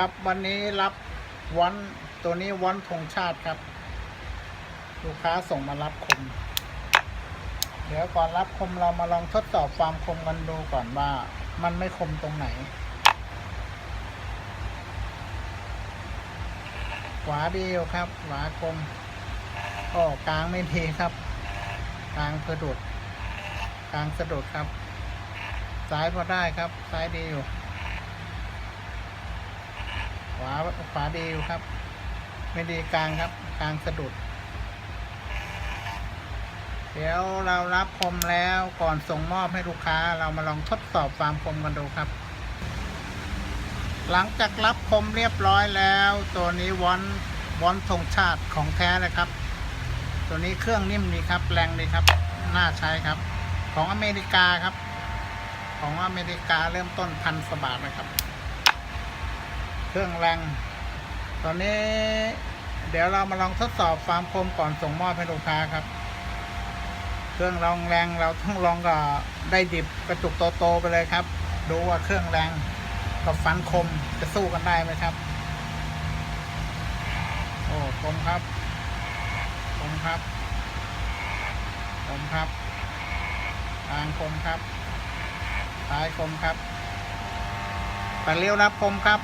ครับวันนี้รับวันตัวนี้วันธงชาติครับ ลูกค้าส่งมารับคม เดี๋ยวก่อนรับคมเรามาลองทดสอบความคมกันดูก่อนว่า มันไม่คมตรงไหนขวาดีอยู่ครับขวาคมก็กลางไม่ดีครับ กลางสะดุดกลางสะดุดครับ ซ้ายพอได้ครับ ซ้ายดีอยู่ ขวาขวาดีอยู่ครับ ไม่ดีกลางครับ กลางสะดุด เดี๋ยวเรารับคมแล้วก่อนส่งมอบให้ลูกค้าเรามาลองทดสอบความคมกันดูครับ หลังจากรับคมเรียบร้อยแล้ว ตัวนี้วอนวอนธงชาติของแท้เลยครับ ตัวนี้เครื่องนิ่มดีครับ แรงดีครับ น่าใช้ครับ ของอเมริกาครับ ของอเมริกาเริ่มต้นพันสบาทนะครับ เครื่องแรงตอนนี้เดี๋ยวเรามาลองทดสอบความคมก่อนส่งมอบให้ลูกค้าครับ เครื่องรองแรงเราต้องลองกับได้ดิบกระจุกโตๆไปเลยครับ ดูว่าเครื่องแรงกับฟันคมจะสู้กันได้ไหมครับ โอ้คมครับคมครับคมครับกลางคมครับซ้ายคมครับไปเลี้ยวรับคมครับ